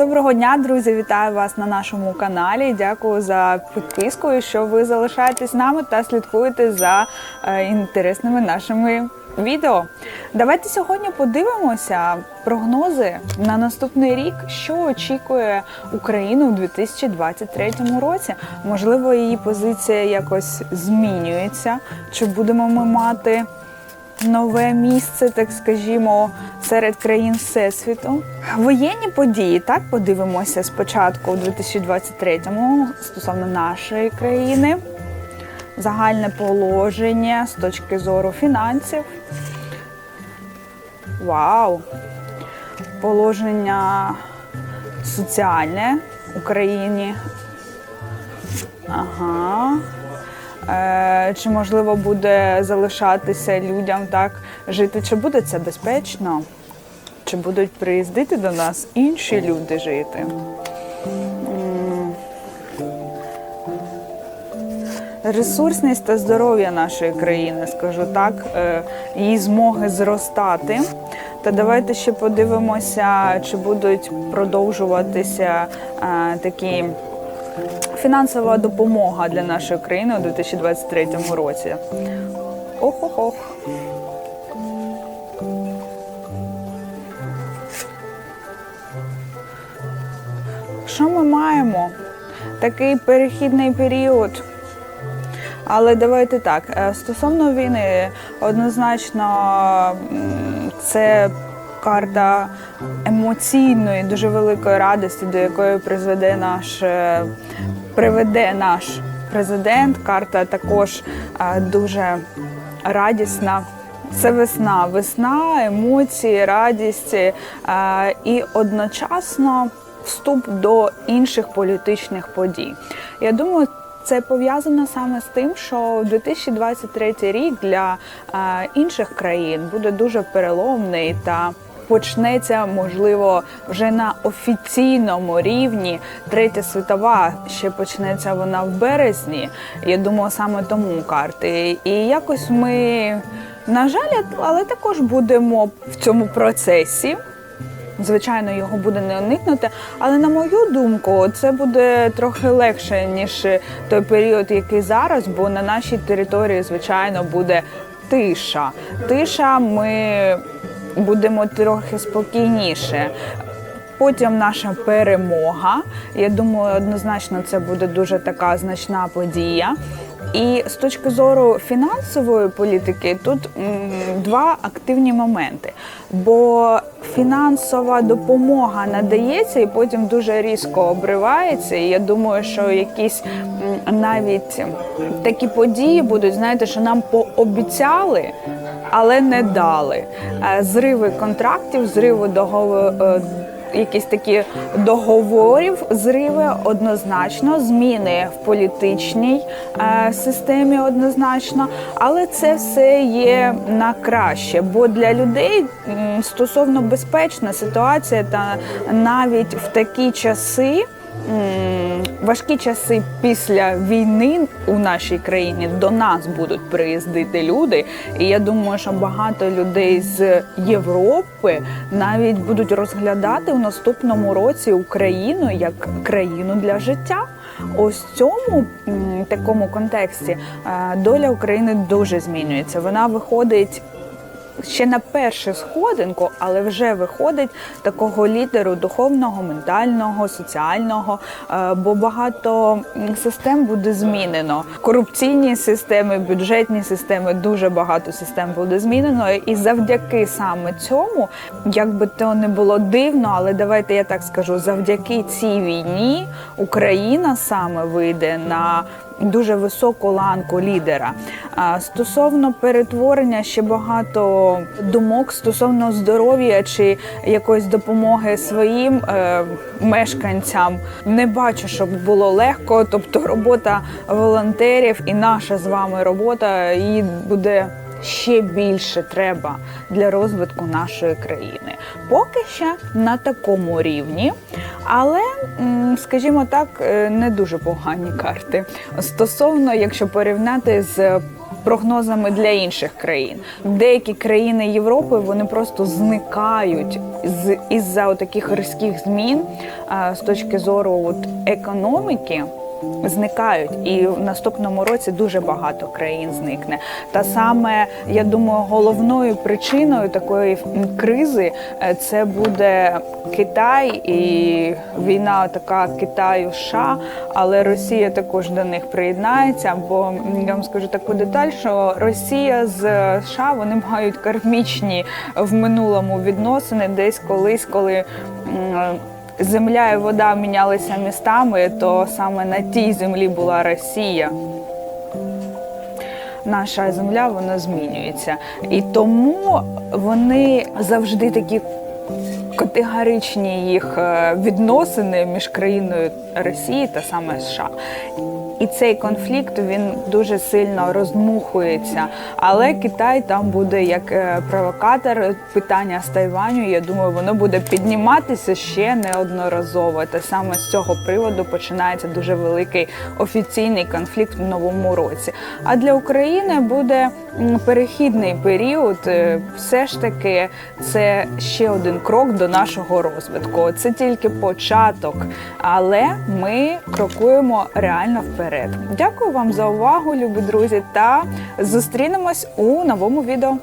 Доброго дня, друзі! Вітаю вас на нашому каналі. Дякую за підписку, що ви залишаєтесь з нами та слідкуєте за е, інтересними нашими відео. Давайте сьогодні подивимося прогнози на наступний рік, що очікує Україну у 2023 році. Можливо, її позиція якось змінюється. Чи будемо ми мати нове місце, так скажімо, серед країн Всесвіту. Воєнні події, так подивимося спочатку у 2023-му стосовно нашої країни. Загальне положення з точки зору фінансів. Вау! Положення соціальне в Україні. Ага. Е, чи можливо буде залишатися людям так жити? Чи буде це безпечно? Чи будуть приїздити до нас інші люди жити? Ресурсність та здоров'я нашої країни, скажу так, е, її змоги зростати. Та давайте ще подивимося, чи будуть продовжуватися е, такі фінансова допомога для нашої країни у 2023 році. Ох-ох-ох. Що ми маємо? Такий перехідний період. Але давайте так. е, Стосовно війни, однозначно це карта емоційної, дуже великої радості, до якої призведе наш е, приведе наш президент. Карта також е, дуже радісна. Це весна, весна, емоції, радість і одночасно вступ до інших політичних подій. Я думаю, це пов'язано саме з тим, що 2023 рік для інших країн буде дуже переломний та почнеться, можливо, вже на офіційному рівні. Третя світова ще почнеться вона в березні. Я думаю, саме тому карти. І якось ми, на жаль, але також будемо в цьому процесі. Звичайно, його буде не уникнути, але на мою думку, це буде трохи легше ніж той період, який зараз, бо на нашій території, звичайно, буде тиша. Тиша, ми будемо трохи спокійніше. Потім наша перемога. Я думаю, однозначно це буде дуже така значна подія. І з точки зору фінансової політики тут два активні моменти. Бо фінансова допомога надається і потім дуже різко обривається. І я думаю, що якісь навіть такі події будуть, знаєте, що нам пообіцяли, але не дали. Е, Зриви контрактів, зриви договору якісь такі договорів, зриви однозначно, зміни в політичній е, системі однозначно, але це все є на краще, бо для людей стосовно безпечна ситуація, та навіть в такі часи. Важкі часи після війни у нашій країні до нас будуть приїздити люди, і я думаю, що багато людей з Європи навіть будуть розглядати в наступному році Україну як країну для життя. Ось в цьому такому контексті е, доля України дуже змінюється. Вона виходить ще на першу сходинку, але вже виходить такого лідеру духовного, ментального, соціального, е, бо багато систем буде змінено. Корупційні системи, бюджетні системи, дуже багато систем буде змінено. І завдяки саме цьому, як би то не було дивно, але давайте я так скажу, завдяки цій війні Україна саме вийде на дуже високу ланку лідера. Стосовно перетворення ще багато думок стосовно здоров'я чи якоїсь допомоги своїм е, мешканцям. Не бачу, щоб було легко. Тобто робота волонтерів і наша з вами робота її буде. Ще більше треба для розвитку нашої країни. Поки ще на такому рівні, але, скажімо так, е, не дуже погані карти. Стосовно, якщо порівняти з прогнозами для інших країн. Деякі країни Європи вони просто зникають з із-за таких різких змін з точки зору от, економіки. Зникають, і в наступному році дуже багато країн зникне. Та саме я думаю, головною причиною такої кризи е, це буде Китай і війна така Китаю США, але Росія також до них приєднається. Бо я вам скажу таку деталь, що Росія з США вони мають кармічні в минулому відносини, десь колись, коли. Земля і вода мінялися містами, то саме на тій землі була Росія. Наша земля вона змінюється. І тому вони завжди такі категоричні їх е, відносини між країною Росії та саме США. І цей конфлікт він дуже сильно роздмухується. Але Китай там буде як е, провокатор. Питання з Тайваню, я думаю, воно буде підніматися ще неодноразово. Та саме з цього приводу починається дуже великий офіційний конфлікт в новому році. А для України буде перехідний період. Е, Все ж таки, це ще один крок до нашого розвитку. Це тільки початок, але ми крокуємо реально вперед. Дякую вам за увагу, любі друзі, та зустрінемось у новому відео.